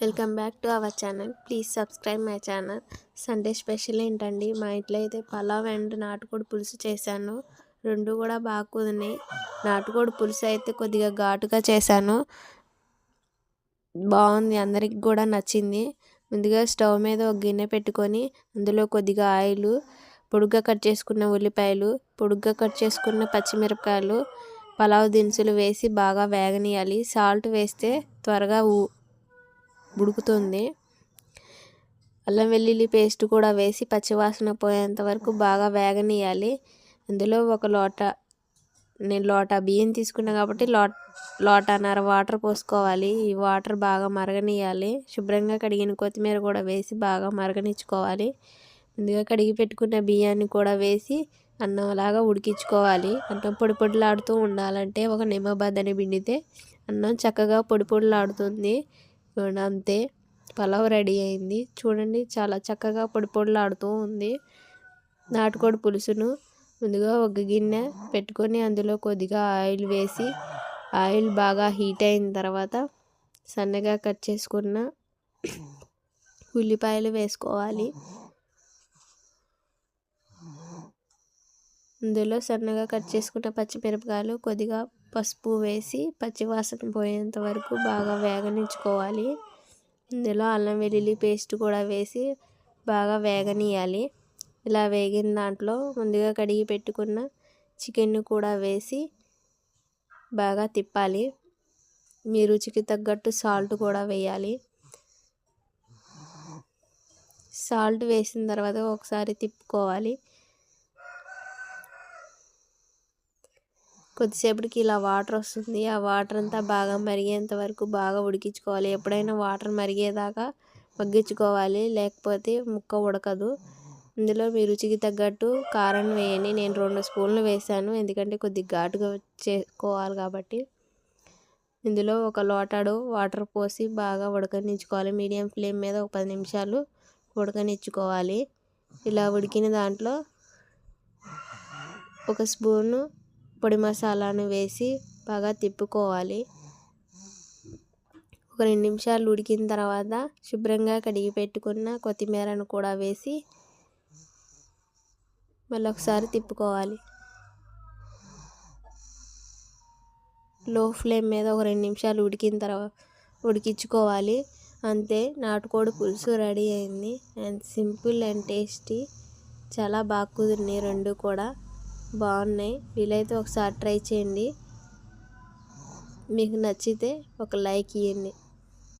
Welcome back to our channel. Please subscribe my channel. Sunday special ఏంటండి? మా ఇంట్లో అయితే పలావ్ అండ్ నాటుకోడి పులుసు చేశాను. రెండు కూడా బాగా కుదిరినాయి. నాటుకోడి పులుసు అయితే కొద్దిగా ఘాటుగా చేశాను. బాగుంది. అందరికి కూడా నచ్చింది. ముందుగా స్టవ్ మీద ఒక గిన్నె పెట్టుకొని అందులో కొద్దిగా ఆయిల్ పొడుగ్గా కట్ చేసుకున్న ఉల్లిపాయలు పొడుగ్గా కట్ చేసుకున్న పచ్చిమిరపకాయలు పలావ్ దినుసులు వేసి బాగా వేగనీయాలి సాల్ట్ వేస్తే త్వరగా ఉడుకుతుంది. అల్లం వెల్లుల్లి పేస్ట్ కూడా వేసి పచ్చివాసన పోయేంత వరకు బాగా వేగనీయాలి అందులో ఒక లోట నేను లోట బియ్యం తీసుకున్నా కాబట్టి లోట లోటానర వాటర్ పోసుకోవాలి. ఈ వాటర్ బాగా మరగనీయాలి శుభ్రంగా కడిగిన కొత్తిమీర కూడా వేసి బాగా మరగనిచ్చుకోవాలి. ముందుగా కడిగి పెట్టుకున్న బియ్యాన్ని కూడా వేసి అన్నంలాగా ఉడికించుకోవాలి. అన్నం పొడి పొడిలాడుతూ ఉండాలంటే ఒక నిమ్మబద్దని పిండితే అన్నం చక్కగా పొడి పొడిలాడుతుంది. అంతే పలావ్ రెడీ అయింది. చూడండి చాలా చక్కగా పొడి పొడిలాడుతూ ఉంది. నాటుకోడి పులుసును ముందుగా ఒక గిన్నె పెట్టుకొని అందులో కొద్దిగా ఆయిల్ వేసి ఆయిల్ బాగా హీట్ అయిన తర్వాత సన్నగా కట్ చేసుకున్న ఉల్లిపాయలు వేసుకోవాలి. ఇందులో సన్నగా కట్ చేసుకున్న పచ్చిమిరపకాయలు కొద్దిగా పసుపు వేసి పచ్చివాసన పోయేంత వరకు బాగా వేగనించుకోవాలి ఇందులో అల్లం వెల్లుల్లి పేస్ట్ కూడా వేసి బాగా వేగనీయాలి ఇలా వేగిన దాంట్లో ముందుగా కడిగి పెట్టుకున్న చికెన్ను కూడా వేసి బాగా తిప్పాలి. మీ రుచికి తగ్గట్టు సాల్ట్ కూడా వేయాలి. సాల్ట్ వేసిన తర్వాత ఒకసారి తిప్పుకోవాలి. కొద్దిసేపటికి ఇలా వాటర్ వస్తుంది. ఆ వాటర్ అంతా బాగా మరిగేంత వరకు బాగా ఉడికించుకోవాలి. ఎప్పుడైనా వాటర్ మరిగేదాకా మగ్గించుకోవాలి. లేకపోతే ముక్క ఉడకదు. ఇందులో మీ రుచికి తగ్గట్టు కారం వేయండి. నేను రెండు స్పూన్లు వేసాను ఎందుకంటే కొద్దిగా ఘాటుగా చేసుకోవాలి కాబట్టి. ఇందులో ఒక లోటాడు వాటర్ పోసి బాగా ఉడకనిచ్చుకోవాలి. మీడియం ఫ్లేమ్ మీద ఒక పది నిమిషాలు ఉడకనిచ్చుకోవాలి. ఇలా ఉడికిన దాంట్లో ఒక స్పూను పొడి మసాలాను వేసి బాగా తిప్పుకోవాలి. ఒక రెండు నిమిషాలు ఉడికిన తర్వాత శుభ్రంగా కడిగి పెట్టుకున్న కొత్తిమీరను కూడా వేసి మళ్ళీ ఒకసారి తిప్పుకోవాలి. లో ఫ్లేమ్ మీద ఒక రెండు నిమిషాలు ఉడికిన తర్వాత ఉడికించుకోవాలి. అంతే నాటుకోడి పులుసు రెడీ అయింది. And simple and tasty. చాలా బాగా కుదిరినాయి రెండు కూడా. బాగున్నాయి. వీలైతే ఒకసారి ట్రై చేయండి. మీకు నచ్చితే ఒక లైక్ ఇవ్వండి